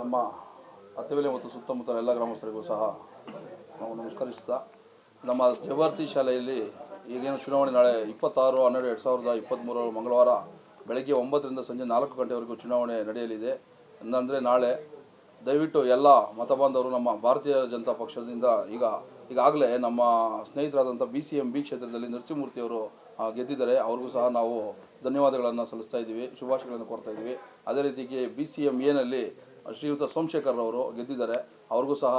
ನಮ್ಮ ಅತ್ತವೇಲೆ ಮತ್ತು ಸುತ್ತಮುತ್ತಲ ಎಲ್ಲ ಗ್ರಾಮಸ್ಥರಿಗೂ ಸಹ ನಾವು ನಮಸ್ಕರಿಸ್ತಾ, ನಮ್ಮ ಜವಾರ್ತಿ ಶಾಲೆಯಲ್ಲಿ ಈಗೇನು ಚುನಾವಣೆ ನಾಳೆ ಇಪ್ಪತ್ತಾರು, ಹನ್ನೆರಡು, ಎರಡು ಸಾವಿರದ ಇಪ್ಪತ್ತ್ಮೂರು ಮಂಗಳವಾರ ಬೆಳಗ್ಗೆ ಒಂಬತ್ತರಿಂದ ಸಂಜೆ ನಾಲ್ಕು ಗಂಟೆವರೆಗೂ ಚುನಾವಣೆ ನಡೆಯಲಿದೆ. ಅಂದರೆ ನಾಳೆ ದಯವಿಟ್ಟು ಎಲ್ಲ ಮತಬಾಂಧವರು ನಮ್ಮ ಭಾರತೀಯ ಜನತಾ ಪಕ್ಷದಿಂದ ಈಗ, ಈಗಾಗಲೇ ನಮ್ಮ ಸ್ನೇಹಿತರಾದಂಥ ಬಿ ಸಿ ಎಂ ಬಿ ಕ್ಷೇತ್ರದಲ್ಲಿ ನರಸಿಂಹಮೂರ್ತಿಯವರು ಗೆದ್ದಿದ್ದಾರೆ. ಅವ್ರಿಗೂ ಸಹ ನಾವು ಧನ್ಯವಾದಗಳನ್ನು ಸಲ್ಲಿಸ್ತಾ ಇದ್ದೀವಿ, ಶುಭಾಶಯಗಳನ್ನು ಕೊಡ್ತಾ ಇದ್ದೀವಿ. ಅದೇ ರೀತಿಗೆ ಬಿ ಸಿ ಎಂ ಎನಲ್ಲಿ ಶ್ರೀಯುತ ಸೋಮಶೇಖರ್ ಅವರು ಗೆದ್ದಿದ್ದಾರೆ. ಅವ್ರಿಗೂ ಸಹ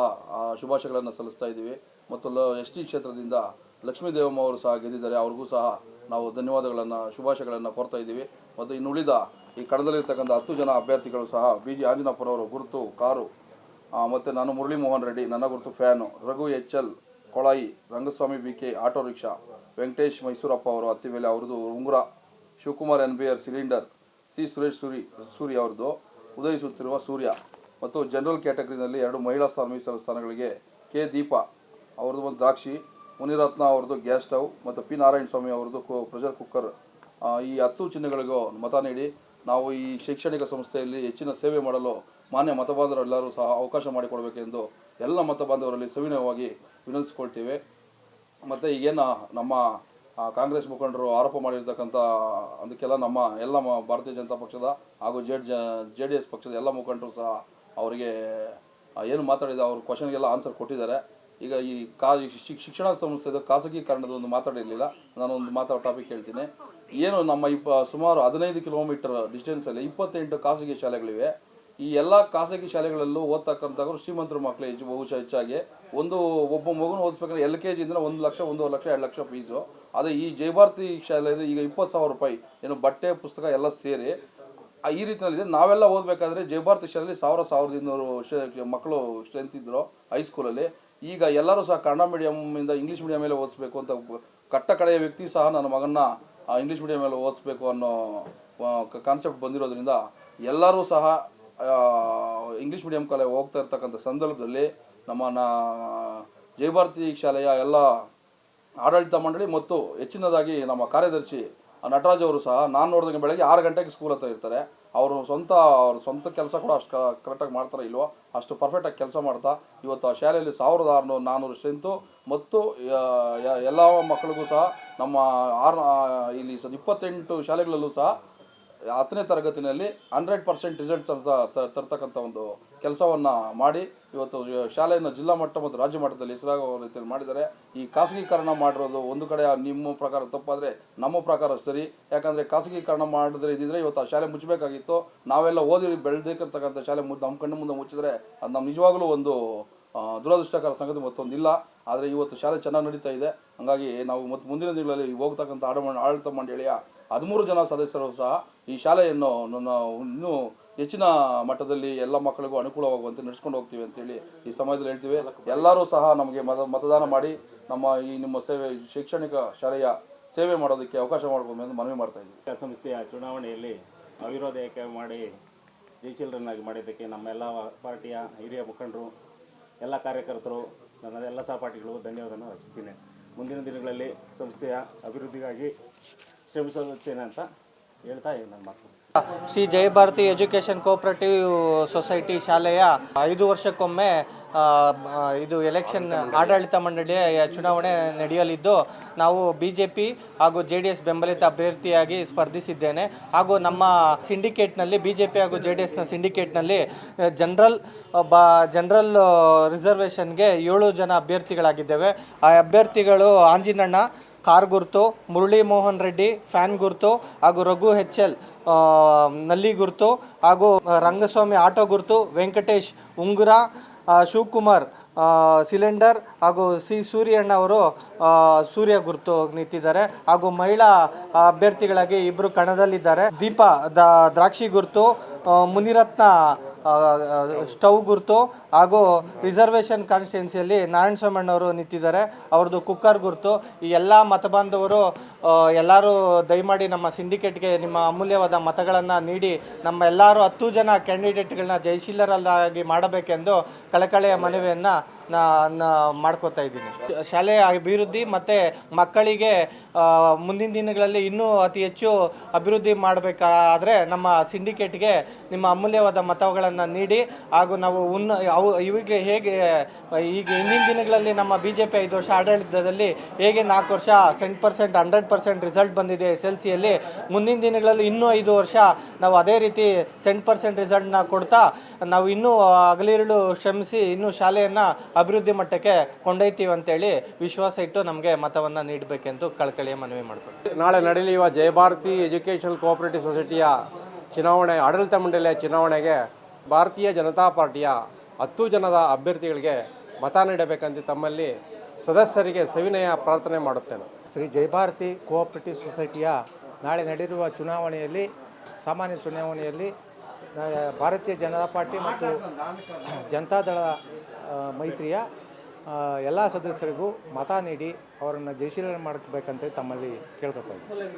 ಶುಭಾಶಯಗಳನ್ನು ಸಲ್ಲಿಸ್ತಾ ಇದ್ದೀವಿ. ಮತ್ತು ಲ, ಎಸ್ ಟಿ ಕ್ಷೇತ್ರದಿಂದ ಲಕ್ಷ್ಮೀ ದೇವಮ್ಮ ಅವರು ಸಹ ಗೆದ್ದಿದ್ದಾರೆ. ಅವ್ರಿಗೂ ಸಹ ನಾವು ಧನ್ಯವಾದಗಳನ್ನು, ಶುಭಾಶಯಗಳನ್ನು ಕೋರ್ತಾ ಇದ್ದೀವಿ. ಮತ್ತು ಇನ್ನುಳಿದ ಈ ಕಣದಲ್ಲಿರ್ತಕ್ಕಂಥ ಹತ್ತು ಜನ ಅಭ್ಯರ್ಥಿಗಳು ಸಹ ಬಿ ಜಿ ಆಂಜನಾಪುರವರು ಗುರುತು, ಕಾರು ಮತ್ತು ನಾನು ಮುರಳಿ ಮೋಹನ್ ರೆಡ್ಡಿ, ನನ್ನ ಗುರುತು fan, Raghu H L, ಕೊಳಾಯಿ, Rangaswamy B K, auto rickshaw, Venkatesh Mysurappa ಅವರು ಹತ್ತಿ ಮೇಲೆ ಅವ್ರದ್ದು ಉಂಗುರ, Shivakumar N B R cylinder, C Suresh Suri Suri ಅವ್ರದ್ದು, ಉದಯಿಸುತ್ತಿರುವ ಸೂರ್ಯ. ಮತ್ತು ಜನರಲ್ ಕ್ಯಾಟಗರಿನಲ್ಲಿ ಎರಡು ಮಹಿಳಾ ಸ್ಥಾನ ಮೀಸಲು ಸ್ಥಾನಗಳಿಗೆ ಕೆ ದೀಪ ಅವ್ರದ್ದು ಒಂದು ದ್ರಾಕ್ಷಿ, ಮುನಿರತ್ನ ಅವ್ರದ್ದು ಗ್ಯಾಸ್ ಸ್ಟವ್ ಮತ್ತು ಪಿ ನಾರಾಯಣ ಸ್ವಾಮಿ ಅವ್ರದ್ದು ಪ್ರೆಷರ್ ಕುಕ್ಕರ್. ಈ ಹತ್ತು ಚಿಹ್ನೆಗಳಿಗೂ ಮತ ನೀಡಿ ನಾವು ಈ ಶೈಕ್ಷಣಿಕ ಸಂಸ್ಥೆಯಲ್ಲಿ ಹೆಚ್ಚಿನ ಸೇವೆ ಮಾಡಲು ಮಾನ್ಯ ಮತಬಾಂಧವರೆಲ್ಲರೂ ಸಹ ಅವಕಾಶ ಮಾಡಿಕೊಡಬೇಕೆಂದು ಎಲ್ಲ ಮತ ಬಾಂಧವರಲ್ಲಿ ಸವಿನಯವಾಗಿ ವಿನಂತಿಸ್ಕೊಳ್ತೇವೆ. ಮತ್ತು ಈಗೇನು ನಮ್ಮ ಕಾಂಗ್ರೆಸ್ ಮುಖಂಡರು ಆರೋಪ ಮಾಡಿರ್ತಕ್ಕಂಥ, ಅದಕ್ಕೆಲ್ಲ ನಮ್ಮ ಎಲ್ಲ ಭಾರತೀಯ ಜನತಾ ಪಕ್ಷದ ಹಾಗೂ ಜೆ ಜೆ ಡಿ ಎಸ್ ಪಕ್ಷದ ಎಲ್ಲ ಮುಖಂಡರು ಸಹ ಅವರಿಗೆ ಏನು ಮಾತಾಡಿದ ಅವ್ರ ಕ್ವಶನ್ಗೆಲ್ಲ ಆನ್ಸರ್ ಕೊಟ್ಟಿದ್ದಾರೆ. ಈಗ ಈ ಕಾ ಶಿಕ್ಷಣ ಸಂಸ್ಥೆದು ಖಾಸಗೀಕರಣದ ಒಂದು ಮಾತಾಡಿರಲಿಲ್ಲ ನಾನು ಒಂದು ಮಾತಾಡೋ ಟಾಪಿಕ್ ಹೇಳ್ತೀನಿ. ಏನು ನಮ್ಮ ಇಪ್ಪ, ಸುಮಾರು ಹದಿನೈದು ಕಿಲೋಮೀಟರ್ ಡಿಸ್ಟೆನ್ಸಲ್ಲಿ ಇಪ್ಪತ್ತೆಂಟು ಖಾಸಗಿ ಶಾಲೆಗಳಿವೆ. ಈ ಎಲ್ಲ ಖಾಸಗಿ ಶಾಲೆಗಳಲ್ಲೂ ಓದ್ತಕ್ಕಂಥವ್ರು ಶ್ರೀಮಂತರ ಮಕ್ಕಳು ಹೆಚ್ಚು, ಬಹುಶಃ ಹೆಚ್ಚಾಗಿ. ಒಂದು ಒಬ್ಬ ಮಗುನ ಓದಿಸ್ಬೇಕಂದ್ರೆ ಎಲ್ ಕೆ ಜಿಯಿಂದ ಒಂದು ಲಕ್ಷ, ಒಂದೂವರೆ ಲಕ್ಷ, ಎರಡು ಲಕ್ಷ ಫೀಸು ಅದೇ ಈ ಜಯಭಾರತಿ ಶಾಲೆಯಲ್ಲಿ ಈಗ ಇಪ್ಪತ್ತು ಸಾವಿರ ರೂಪಾಯಿ, ಏನು ಬಟ್ಟೆ, ಪುಸ್ತಕ ಎಲ್ಲ ಸೇರಿ ಈ ರೀತಿಯಲ್ಲಿದೆ. ನಾವೆಲ್ಲ ಓದಬೇಕಾದ್ರೆ ಜಯಭಾರತಿ ಶಾಲೆಯಲ್ಲಿ ಸಾವಿರ ಸಾವಿರದ ಇನ್ನೂರು ಮಕ್ಕಳು ಸ್ಟ್ರೆಂತ್ ಇದ್ದರು ಹೈಸ್ಕೂಲಲ್ಲಿ ಈಗ ಎಲ್ಲರೂ ಸಹ ಕನ್ನಡ ಮೀಡಿಯಮ್ಮಿಂದ ಇಂಗ್ಲೀಷ್ ಮೀಡಿಯಂ ಮೇಲೆ ಓದಿಸ್ಬೇಕು ಅಂತ ಕಟ್ಟ ಕಡೆಯ ವ್ಯಕ್ತಿ ಸಹ ನನ್ನ ಮಗನ್ನ ಇಂಗ್ಲೀಷ್ ಮೀಡಿಯಂ ಮೇಲೆ ಓದಿಸ್ಬೇಕು ಅನ್ನೋ ಕಾನ್ಸೆಪ್ಟ್ ಬಂದಿರೋದ್ರಿಂದ ಎಲ್ಲರೂ ಸಹ ಇಂಗ್ಲೀಷ್ ಮೀಡಿಯಂ ಕಲೆ ಹೋಗ್ತಾ ಇರ್ತಕ್ಕಂಥ ಸಂದರ್ಭದಲ್ಲಿ ನಮ್ಮ ನಾ- ಜಯಭಾರತಿ ಶಾಲೆಯ ಎಲ್ಲ ಆಡಳಿತ ಮಂಡಳಿ ಮತ್ತು ಹೆಚ್ಚಿನದಾಗಿ ನಮ್ಮ ಕಾರ್ಯದರ್ಶಿ ನಟರಾಜ್ ಅವರು ಸಹ ನಾನು ನೋಡಿದಂಗೆ ಬೆಳಗ್ಗೆ ಆರು ಗಂಟೆಗೆ ಸ್ಕೂಲ್ ಹತ್ರ ಇರ್ತಾರೆ. ಅವರು ಸ್ವಂತ, ಅವ್ರ ಸ್ವಂತ ಕೆಲಸ ಕೂಡ ಅಷ್ಟು ಕರೆಕ್ಟಾಗಿ ಮಾಡ್ತಾರೆ ಇಲ್ವೋ, ಅಷ್ಟು ಪರ್ಫೆಕ್ಟಾಗಿ ಕೆಲಸ ಮಾಡ್ತಾ, ಇವತ್ತು ಆ ಶಾಲೆಯಲ್ಲಿ ಸಾವಿರದ ಆರುನೂರು ನಾನ್ನೂರು ಸ್ಟ್ರೆಂತು ಮತ್ತು ಎಲ್ಲ ಮಕ್ಕಳಿಗೂ ಸಹ ನಮ್ಮ ಆರು ಇಲ್ಲಿ ಸ ಇಪ್ಪತ್ತೆಂಟು ಶಾಲೆಗಳಲ್ಲೂ ಸಹ ಹತ್ತನೇ ತರಗತಿನಲ್ಲಿ ಹಂಡ್ರೆಡ್ ಪರ್ಸೆಂಟ್ ರಿಸಲ್ಟ್ ಅಂತ ತರ್ತಕ್ಕಂಥ ಒಂದು ಕೆಲಸವನ್ನು ಮಾಡಿ ಇವತ್ತು ಶಾಲೆಯನ್ನು ಜಿಲ್ಲಾ ಮಟ್ಟ ಮತ್ತು ರಾಜ್ಯ ಮಟ್ಟದಲ್ಲಿ ಹೆಸರಾಗುವ ರೀತಿಯಲ್ಲಿ ಮಾಡಿದ್ದಾರೆ. ಈ ಖಾಸಗೀಕರಣ ಮಾಡಿರೋದು ಒಂದು ಕಡೆ ನಿಮ್ಮ ಪ್ರಕಾರ ತಪ್ಪಾದರೆ ನಮ್ಮ ಪ್ರಕಾರ ಸರಿ. ಯಾಕಂದರೆ ಖಾಸಗೀಕರಣ ಮಾಡಿದ್ರೆ ಇದ್ದಿದ್ರೆ ಇವತ್ತು ಆ ಶಾಲೆ ಮುಚ್ಚಬೇಕಾಗಿತ್ತು. ನಾವೆಲ್ಲ ಓದಿ ಬೆಳೆದಿರ್ತಕ್ಕಂಥ ಶಾಲೆ ಮುದ್ದು ನಮ್ಮ ಕಣ್ಣು ಮುಂದೆ ಮುಚ್ಚಿದ್ರೆ ಅದು ನಮ್ಮ ನಿಜವಾಗ್ಲೂ ಒಂದು ದುರದೃಷ್ಟಕರ ಸಂಗತಿ ಮತ್ತೊಂದಿಲ್ಲ. ಆದರೆ ಇವತ್ತು ಶಾಲೆ ಚೆನ್ನಾಗಿ ನಡೀತಾ ಇದೆ. ಹಾಗಾಗಿ ನಾವು ಮತ್ತು ಮುಂದಿನ ದಿನಗಳಲ್ಲಿ ಹೋಗ್ತಕ್ಕಂಥ ಆಡಮ ಆಡಳಿತ ಮಂಡಳಿಯ ಹದಿಮೂರು ಜನ ಸದಸ್ಯರು ಸಹ ಈ ಶಾಲೆಯನ್ನು ಇನ್ನೂ ಹೆಚ್ಚಿನ ಮಟ್ಟದಲ್ಲಿ ಎಲ್ಲ ಮಕ್ಕಳಿಗೂ ಅನುಕೂಲವಾಗುವಂತೆ ನಡೆಸ್ಕೊಂಡು ಹೋಗ್ತೀವಿ ಅಂತೇಳಿ ಈ ಸಮಯದಲ್ಲಿ ಹೇಳ್ತೀವಿ. ಎಲ್ಲರೂ ಸಹ ನಮಗೆ ಮತ, ಮತದಾನ ಮಾಡಿ ನಮ್ಮ ಈ ನಿಮ್ಮ ಸೇವೆ, ಶೈಕ್ಷಣಿಕ ಶಾಲೆಯ ಸೇವೆ ಮಾಡೋದಕ್ಕೆ ಅವಕಾಶ ಮಾಡ್ಬೋದು ಎಂದು ಮನವಿ ಮಾಡ್ತಾ ಇದ್ದೀವಿ. ಸಂಸ್ಥೆಯ ಚುನಾವಣೆಯಲ್ಲಿ ಅವಿರೋಧ ಆಯ್ಕೆ ಮಾಡಿ ಜಯಶೀಲರನ್ನಾಗಿ ಮಾಡಿದ್ದಕ್ಕೆ ನಮ್ಮೆಲ್ಲ ಪಾರ್ಟಿಯ ಹಿರಿಯ ಮುಖಂಡರು, ಎಲ್ಲ ಕಾರ್ಯಕರ್ತರು ನನ್ನ ಎಲ್ಲ ಸಹಪಾಠಿಗಳು ಧನ್ಯವಾದವನ್ನು ಅರ್ಪಿಸ್ತೀನಿ. ಮುಂದಿನ ದಿನಗಳಲ್ಲಿ ಸಂಸ್ಥೆಯ ಅಭಿವೃದ್ಧಿಗಾಗಿ ಶ್ರಮಿಸುತ್ತೇನೆ ಅಂತ ಹೇಳ್ತಾ ನನ್ನ ಮಾತು. Shri Jayabharathi education cooperative society ಶಾಲೆಯ ಐದು ವರ್ಷಕ್ಕೊಮ್ಮೆ ಇದು ಎಲೆಕ್ಷನ್ ಆಡಳಿತ ಮಂಡಳಿಯ ಚುನಾವಣೆ ನಡೆಯಲಿದ್ದು, ನಾವು ಬಿ ಜೆ ಪಿ ಹಾಗೂ ಜೆ ಡಿ ಎಸ್ ಬೆಂಬಲಿತ ಅಭ್ಯರ್ಥಿಯಾಗಿ ಸ್ಪರ್ಧಿಸಿದ್ದೇನೆ. ಹಾಗೂ ನಮ್ಮ ಸಿಂಡಿಕೇಟ್ನಲ್ಲಿ ಬಿ ಜೆ ಪಿ ಹಾಗೂ ಜೆ ಡಿ ಎಸ್ನ ಸಿಂಡಿಕೇಟ್ನಲ್ಲಿ ಜನರಲ್, ಬ, ಜನರಲ್ ರಿಸರ್ವೇಷನ್ಗೆ ಏಳು ಜನ ಅಭ್ಯರ್ಥಿಗಳಾಗಿದ್ದೇವೆ. ಆ ಅಭ್ಯರ್ಥಿಗಳು ಆಂಜಿನಣ್ಣ ಕಾರ್ ಗುರುತು, ಮುರಳಿ ಮೋಹನ್ ರೆಡ್ಡಿ ಫ್ಯಾನ್ ಗುರ್ತು ಹಾಗೂ ರಘು ಹೆಚ್ ಎಲ್ನಲ್ಲಿ ಗುರ್ತು ಹಾಗೂ ರಂಗಸ್ವಾಮಿ ಆಟೋ ಗುರುತು ವೆಂಕಟೇಶ್ ಉಂಗುರ ಶಿವಕುಮಾರ್ ಸಿಲಿಂಡರ್ ಹಾಗೂ ಸಿ ಸೂರ್ಯಣ್ಣ ಅವರು ಸೂರ್ಯ ಗುರುತು ನಿಂತಿದ್ದಾರೆ ಹಾಗೂ ಮಹಿಳಾ ಅಭ್ಯರ್ಥಿಗಳಾಗಿ ಇಬ್ಬರು ಕಣದಲ್ಲಿದ್ದಾರೆ. ದೀಪ ದ್ರಾಕ್ಷಿ ಗುರುತು ಮುನಿರತ್ನ ಸ್ಟವ್ ಗುರುತು ಹಾಗೂ ರಿಸರ್ವೇಷನ್ ಕಾನ್ಸ್ಟಿಟ್ಯೂನ್ಸಿಯಲ್ಲಿ ನಾರಾಯಣ ಸ್ವಾಮಣ್ಣವರು ನಿಂತಿದ್ದಾರೆ. ಅವ್ರದ್ದು ಕುಕ್ಕರ್ ಗುರುತು. ಈ ಎಲ್ಲ ಮತ ಬಾಂಧವರು ಎಲ್ಲರೂ ದಯಮಾಡಿ ನಮ್ಮ ಸಿಂಡಿಕೇಟ್ಗೆ ನಿಮ್ಮ ಅಮೂಲ್ಯವಾದ ಮತಗಳನ್ನು ನೀಡಿ ನಮ್ಮ ಎಲ್ಲರೂ ಹತ್ತು ಜನ ಕ್ಯಾಂಡಿಡೇಟ್ಗಳನ್ನ ಜಯಶೀಲರಲ್ಲಾಗಿ ಮಾಡಬೇಕೆಂದು ಕಳಕಳೆಯ ಮನವಿಯನ್ನು ಮಾಡ್ಕೋತಾ ಇದ್ದೀನಿ. ಶಾಲೆಯ ಅಭಿವೃದ್ಧಿ ಮತ್ತು ಮಕ್ಕಳಿಗೆ ಮುಂದಿನ ದಿನಗಳಲ್ಲಿ ಇನ್ನೂ ಅತಿ ಹೆಚ್ಚು ಅಭಿವೃದ್ಧಿ ಮಾಡಬೇಕಾದ್ರೆ ನಮ್ಮ ಸಿಂಡಿಕೇಟ್ಗೆ ನಿಮ್ಮ ಅಮೂಲ್ಯವಾದ ಮತಗಳನ್ನು ನೀಡಿ, ಹಾಗೂ ನಾವು ಉನ್ನ ಅವು, ಇವಾಗ ಹೇಗೆ, ಈಗ ಹಿಂದಿನ ದಿನಗಳಲ್ಲಿ ನಮ್ಮ ಬಿ ಜೆ ಪಿ ಐದು ವರ್ಷ ಆಡಳಿತದಲ್ಲಿ ಹೇಗೆ ನಾಲ್ಕು ವರ್ಷ cent percent, hundred percent result ಬಂದಿದೆ ಎಸ್ ಎಲ್ ಸಿಯಲ್ಲಿ ಮುಂದಿನ ದಿನಗಳಲ್ಲಿ ಇನ್ನೂ ಐದು ವರ್ಷ ನಾವು ಅದೇ ರೀತಿ ಸೆಂಟ್ ಪರ್ಸೆಂಟ್ ರಿಸಲ್ಟ್ನ ಕೊಡ್ತಾ, ನಾವು ಇನ್ನೂ ಹಗಲಿರುಳು ಶ್ರಮಿಸಿ ಇನ್ನೂ ಶಾಲೆಯನ್ನು ಅಭಿವೃದ್ಧಿ ಮಟ್ಟಕ್ಕೆ ಕೊಂಡೊಯ್ತೀವಿ ಅಂತೇಳಿ ವಿಶ್ವಾಸ ಇಟ್ಟು ನಮಗೆ ಮತವನ್ನು ನೀಡಬೇಕೆಂದು ಕಳಕಳಿಯ ಮನವಿ ಮಾಡ್ತೀವಿ ನಾಳೆ ನಡೆಯಲಿರುವ ಜಯಭಾರತಿ ಎಜುಕೇಷನಲ್ ಕೋಆಪರೇಟಿವ್ ಸೊಸೈಟಿಯ ಚುನಾವಣೆ ಆಡಳಿತ ಮಂಡಳಿಯ ಚುನಾವಣೆಗೆ ಭಾರತೀಯ ಜನತಾ ಪಾರ್ಟಿಯ ಹತ್ತು ಜನದ ಅಭ್ಯರ್ಥಿಗಳಿಗೆ ಮತ ನೀಡಬೇಕಂತ ತಮ್ಮಲ್ಲಿ ಸದಸ್ಯರಿಗೆ ಸವಿನಯ ಪ್ರಾರ್ಥನೆ ಮಾಡುತ್ತೇನೆ. ಶ್ರೀ ಜಯಭಾರತಿ ಕೋಆಪರೇಟಿವ್ ಸೊಸೈಟಿಯ ನಾಳೆ ನಡೆಯುವ ಚುನಾವಣೆಯಲ್ಲಿ ಸಾಮಾನ್ಯ ಚುನಾವಣೆಯಲ್ಲಿ ಭಾರತೀಯ ಜನತಾ ಪಾರ್ಟಿ ಮತ್ತು ಜನತಾದಳ ಮೈತ್ರಿಯ ಎಲ್ಲ ಸದಸ್ಯರಿಗೂ ಮತ ನೀಡಿ ಅವರನ್ನು ಜಯಶೀಲನೆ ಮಾಡಬೇಕಂತ ತಮ್ಮಲ್ಲಿ ಕೇಳ್ಕೊತಾ